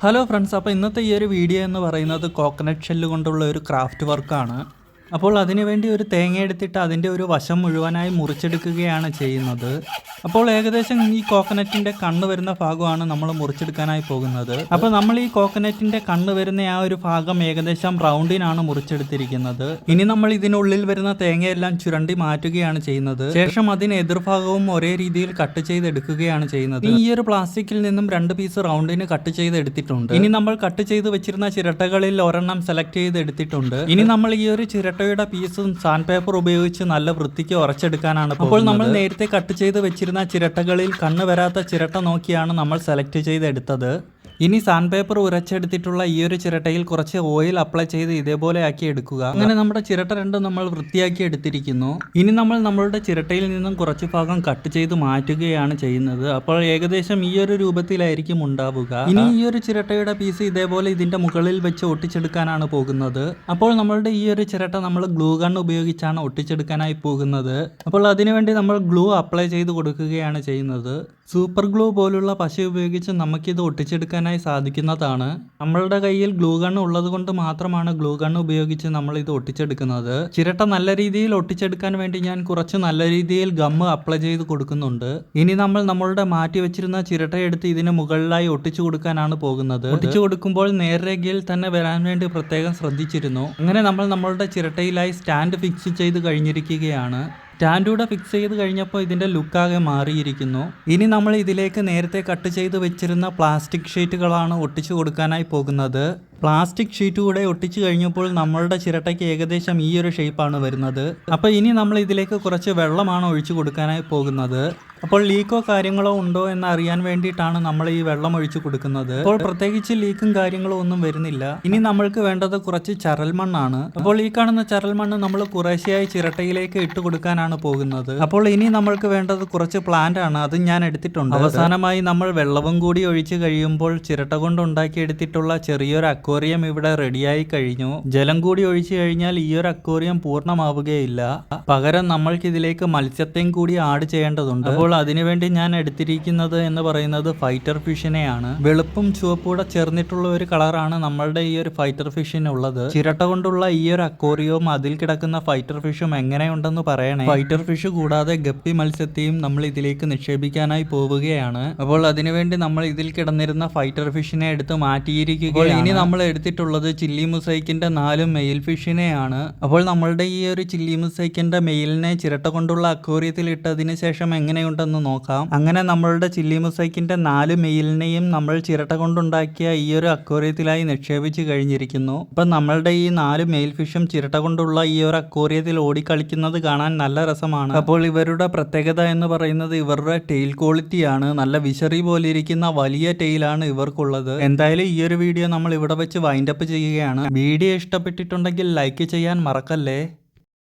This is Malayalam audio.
ഹലോ ഫ്രണ്ട്സ് അപ്പോൾ ഇന്നത്തെ ഈ ഒരു വീഡിയോ എന്ന് പറയുന്നത് കോക്കനട്ട് ഷെല്ല് കൊണ്ടുള്ള ഒരു ക്രാഫ്റ്റ് വർക്കാണ് അപ്പോൾ അതിനുവേണ്ടി ഒരു തേങ്ങ എടുത്തിട്ട് അതിന്റെ ഒരു വശം മുഴുവനായി മുറിച്ചെടുക്കുകയാണ് ചെയ്യുന്നത്. അപ്പോൾ ഏകദേശം ഈ കോക്കനറ്റിന്റെ കണ്ണ് വരുന്ന ഭാഗമാണ് നമ്മൾ മുറിച്ചെടുക്കാനായി പോകുന്നത്. അപ്പോൾ നമ്മൾ ഈ കോക്കനറ്റിന്റെ കണ്ണ് വരുന്ന ആ ഒരു ഭാഗം ഏകദേശം റൗണ്ടിനാണ് മുറിച്ചെടുത്തിരിക്കുന്നത്. ഇനി നമ്മൾ ഇതിനുള്ളിൽ വരുന്ന തേങ്ങയെല്ലാം ചുരണ്ടി മാറ്റുകയാണ് ചെയ്യുന്നത്. ശേഷം അതിന് എതിർഭാഗവും ഒരേ രീതിയിൽ കട്ട് ചെയ്തെടുക്കുകയാണ് ചെയ്യുന്നത്. ഈ ഒരു പ്ലാസ്റ്റിക്കിൽ നിന്നും രണ്ട് പീസ് റൗണ്ടിന് കട്ട് ചെയ്ത് എടുത്തിട്ടുണ്ട് ഇനി നമ്മൾ കട്ട് ചെയ്ത് വെച്ചിരുന്ന ചിരട്ടകളിൽ ഒരെണ്ണം സെലക്ട് ചെയ്ത് എടുത്തിട്ടുണ്ട് ഇനി നമ്മൾ ഈ ഒരു ചിരട്ടയുടെ പീസും സാൻഡ് പേപ്പർ ഉപയോഗിച്ച് നല്ല വൃത്തിക്ക് ഉറച്ചെടുക്കാനാണ് അപ്പോൾ നമ്മൾ നേരത്തെ കട്ട് ചെയ്ത് വെച്ചിരുന്ന ചിരട്ടകളിൽ കണ്ണ് വരാത്ത ചിരട്ട നോക്കിയാണ് നമ്മൾ സെലക്ട് ചെയ്തെടുത്തത്. ഇനി സാൻഡ് പേപ്പർ ഉരച്ചെടുത്തിട്ടുള്ള ഈ ഒരു ചിരട്ടയിൽ കുറച്ച് ഓയിൽ അപ്ലൈ ചെയ്ത് ഇതേപോലെ ആക്കി എടുക്കുക. അങ്ങനെ നമ്മുടെ ചിരട്ട രണ്ടും നമ്മൾ വൃത്തിയാക്കി എടുത്തിരിക്കുന്നു. ഇനി നമ്മൾ നമ്മളുടെ ചിരട്ടയിൽ നിന്നും കുറച്ച് ഭാഗം കട്ട് ചെയ്ത് മാറ്റുകയാണ് ചെയ്യുന്നത്. അപ്പോൾ ഏകദേശം ഈ ഒരു രൂപത്തിലായിരിക്കും ഉണ്ടാവുക. ഇനി ഈ ഒരു ചിരട്ടയുടെ പീസ് ഇതേപോലെ ഇതിന്റെ മുകളിൽ വെച്ച് ഒട്ടിച്ചെടുക്കാനാണ് പോകുന്നത്. അപ്പോൾ നമ്മളുടെ ഈ ഒരു ചിരട്ട നമ്മൾ ഗ്ലൂ ഗൺ ഉപയോഗിച്ചാണ് ഒട്ടിച്ചെടുക്കാനായി പോകുന്നത്. അപ്പോൾ അതിനുവേണ്ടി നമ്മൾ ഗ്ലൂ അപ്ലൈ ചെയ്ത് കൊടുക്കുകയാണ് ചെയ്യുന്നത്. സൂപ്പർ ഗ്ലൂ പോലുള്ള പശ ഉപയോഗിച്ച് നമുക്കിത് ഒട്ടിച്ചെടുക്കാനായി സാധിക്കുന്നതാണ്. നമ്മളുടെ കയ്യിൽ ഗ്ലൂ ഗൺ ഉള്ളത് കൊണ്ട് മാത്രമാണ് ഗ്ലൂ ഗൺ ഉപയോഗിച്ച് നമ്മൾ ഇത് ഒട്ടിച്ചെടുക്കുന്നത്. ചിരട്ട നല്ല രീതിയിൽ ഒട്ടിച്ചെടുക്കാൻ വേണ്ടി ഞാൻ കുറച്ച് നല്ല രീതിയിൽ ഗമ്മ് അപ്ലൈ ചെയ്ത് കൊടുക്കുന്നുണ്ട്. ഇനി നമ്മൾ നമ്മളുടെ മാറ്റി വെച്ചിരുന്ന ചിരട്ട എടുത്ത് ഇതിന് മുകളിലായി ഒട്ടിച്ചു കൊടുക്കാനാണ് പോകുന്നത്. ഒട്ടിച്ചു കൊടുക്കുമ്പോൾ നേർരേഖയിൽ തന്നെ വരാൻ വേണ്ടി പ്രത്യേകം ശ്രദ്ധിച്ചിരുന്നു. അങ്ങനെ നമ്മൾ നമ്മളുടെ ചിരട്ടയിലായി സ്റ്റാൻഡ് ഫിക്സ് ചെയ്ത് കഴിഞ്ഞിരിക്കുകയാണ്. സ്റ്റാൻഡൂടെ ഫിക്സ് ചെയ്ത് കഴിഞ്ഞപ്പോൾ ഇതിന്റെ ലുക്കാകെ മാറിയിരിക്കുന്നു. ഇനി നമ്മൾ ഇതിലേക്ക് നേരത്തെ കട്ട് ചെയ്ത് വെച്ചിരുന്ന പ്ലാസ്റ്റിക് ഷീറ്റുകളാണ് ഒട്ടിച്ചു കൊടുക്കാനായി പോകുന്നത്. പ്ലാസ്റ്റിക് ഷീറ്റ് കൂടെ ഒട്ടിച്ചു കഴിഞ്ഞപ്പോൾ നമ്മളുടെ ചിരട്ടയ്ക്ക് ഏകദേശം ഈ ഒരു ഷേപ്പാണ് വരുന്നത്. അപ്പോൾ ഇനി നമ്മൾ ഇതിലേക്ക് കുറച്ച് വെള്ളമാണ് ഒഴിച്ചു കൊടുക്കാനായി പോകുന്നത്. അപ്പോൾ ലീക്കോ കാര്യങ്ങളോ ഉണ്ടോ എന്ന് അറിയാൻ വേണ്ടിയിട്ടാണ് നമ്മൾ ഈ വെള്ളം ഒഴിച്ചു കൊടുക്കുന്നത്. അപ്പോൾ പ്രത്യേകിച്ച് ലീക്കും കാര്യങ്ങളോ ഒന്നും വരുന്നില്ല. ഇനി നമ്മൾക്ക് വേണ്ടത് കുറച്ച് ചരൽ മണ്ണാണ്. അപ്പോൾ ഈ കാണുന്ന ചരൽ മണ്ണ് നമ്മൾ കുറേശ്ശെയായി ചിരട്ടയിലേക്ക് ഇട്ട് കൊടുക്കാനാണ് പോകുന്നത്. അപ്പോൾ ഇനി നമ്മൾക്ക് വേണ്ടത് കുറച്ച് പ്ലാന്റ് ആണ്. അത് ഞാൻ എടുത്തിട്ടുണ്ട്. അവസാനമായി നമ്മൾ വെള്ളവും കൂടി ഒഴിച്ച് കഴിയുമ്പോൾ ചിരട്ട കൊണ്ട് ഉണ്ടാക്കിയെടുത്തിട്ടുള്ള ചെറിയൊരു അക്വേറിയം ഇവിടെ റെഡിയായി കഴിഞ്ഞു. ജലം കൂടി ഒഴിച്ചു കഴിഞ്ഞാൽ ഈ ഒരു അക്വേറിയം പൂർണമാവുകയില്ല. പകരം നമ്മൾക്ക് ഇതിലേക്ക് മത്സ്യത്തെയും കൂടി ആഡ് ചെയ്യേണ്ടതുണ്ട്. അപ്പോൾ അതിനുവേണ്ടി ഞാൻ എടുത്തിരിക്കുന്നത് എന്ന് പറയുന്നത് ഫൈറ്റർ ഫിഷിനെയാണ്. വെളുപ്പും ചുവപ്പൂടെ ചേർന്നിട്ടുള്ള ഒരു കളറാണ് നമ്മളുടെ ഈ ഒരു ഫൈറ്റർ ഫിഷിനുള്ളത്. ചിരട്ട കൊണ്ടുള്ള ഈ ഒരു അക്വേറിയവും അതിൽ കിടക്കുന്ന ഫൈറ്റർ ഫിഷും എങ്ങനെയുണ്ടെന്ന് പറയണേ. ഫൈറ്റർ ഫിഷ് കൂടാതെ ഗപ്പി മത്സ്യത്തെയും നമ്മൾ ഇതിലേക്ക് നിക്ഷേപിക്കാനായി പോവുകയാണ്. അപ്പോൾ അതിനുവേണ്ടി നമ്മൾ ഇതിൽ കിടന്നിരുന്ന ഫൈറ്റർ ഫിഷിനെ എടുത്ത് മാറ്റിയിരിക്കുകയാണ്. ഇനി നമ്മൾ എടുത്തിട്ടുള്ളത് ചില്ലി മുസൈക്കിന്റെ നാല് മെയിൽ ഫിഷിനെയാണ്. അപ്പോൾ നമ്മളുടെ ഈ ഒരു ചില്ലി മുസൈക്കിന്റെ മെയിലിനെ ചിരട്ട കൊണ്ടുള്ള അക്വേറിയത്തിൽ ഇട്ടതിന് ശേഷം എങ്ങനെയുണ്ടെന്ന് നോക്കാം. അങ്ങനെ നമ്മളുടെ ചില്ലി മുസൈക്കിന്റെ നാല് മെയിലിനെയും നമ്മൾ ചിരട്ട കൊണ്ടുണ്ടാക്കിയ ഈ ഒരു അക്വേറിയത്തിലായി നിക്ഷേപിച്ച് കഴിഞ്ഞിരിക്കുന്നു. അപ്പം നമ്മളുടെ ഈ നാല് മെയിൽ ഫിഷും ചിരട്ട കൊണ്ടുള്ള ഈ ഒരു അക്വേറിയത്തിൽ ഓടിക്കളിക്കുന്നത് കാണാൻ നല്ല രസമാണ്. അപ്പോൾ ഇവരുടെ പ്രത്യേകത എന്ന് പറയുന്നത് ഇവരുടെ ടെയിൽ ക്വാളിറ്റിയാണ്. നല്ല വിശറി പോലെ ഇരിക്കുന്ന വലിയ ടെയിലാണ് ഇവർക്കുള്ളത്. എന്തായാലും ഈ ഒരു വീഡിയോ നമ്മൾ ഇവിടെ വെച്ച് വൈൻഡപ്പ് ചെയ്യുകയാണ്. വീഡിയോ ഇഷ്ടപ്പെട്ടിട്ടുണ്ടെങ്കിൽ ലൈക്ക് ചെയ്യാൻ മറക്കല്ലേ?